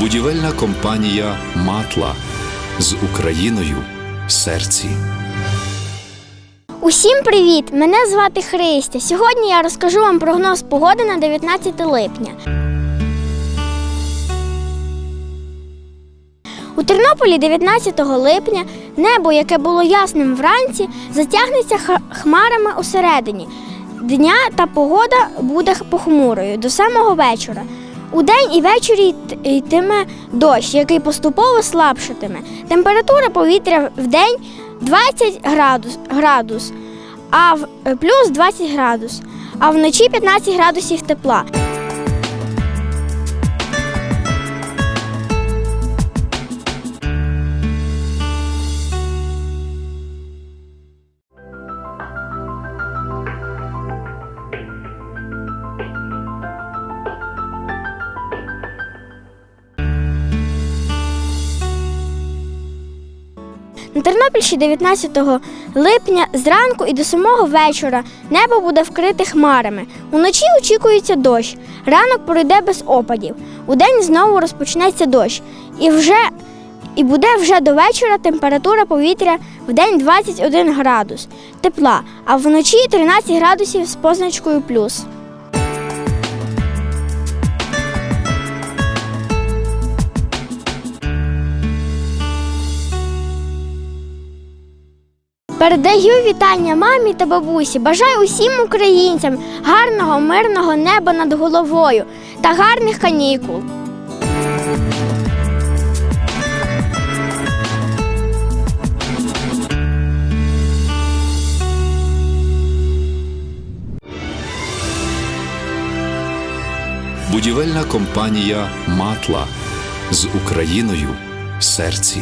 Будівельна компанія Матла з Україною в серці. Усім привіт! Мене звати Христя. Сьогодні я розкажу вам прогноз погоди на 19 липня. У Тернополі 19 липня небо, яке було ясним вранці, затягнеться хмарами усередині. Дня та погода буде похмурою до самого вечора. Удень і ввечері йтиме дощ, який поступово слабшатиме. Температура повітря в день 20 градус, градус а в е, плюс 20 градус, а вночі 15 градусів тепла. На Тернопільщині 19 липня зранку і до самого вечора небо буде вкрите хмарами. Уночі очікується дощ. Ранок пройде без опадів. Удень знову розпочнеться дощ. І вже і буде вже до вечора температура повітря в день 21 градус тепла, а вночі 13 градусів з позначкою плюс. Передаю вітання мамі та бабусі. Бажаю усім українцям гарного, мирного неба над головою та гарних канікул. Будівельна компанія Матла з Україною в серці.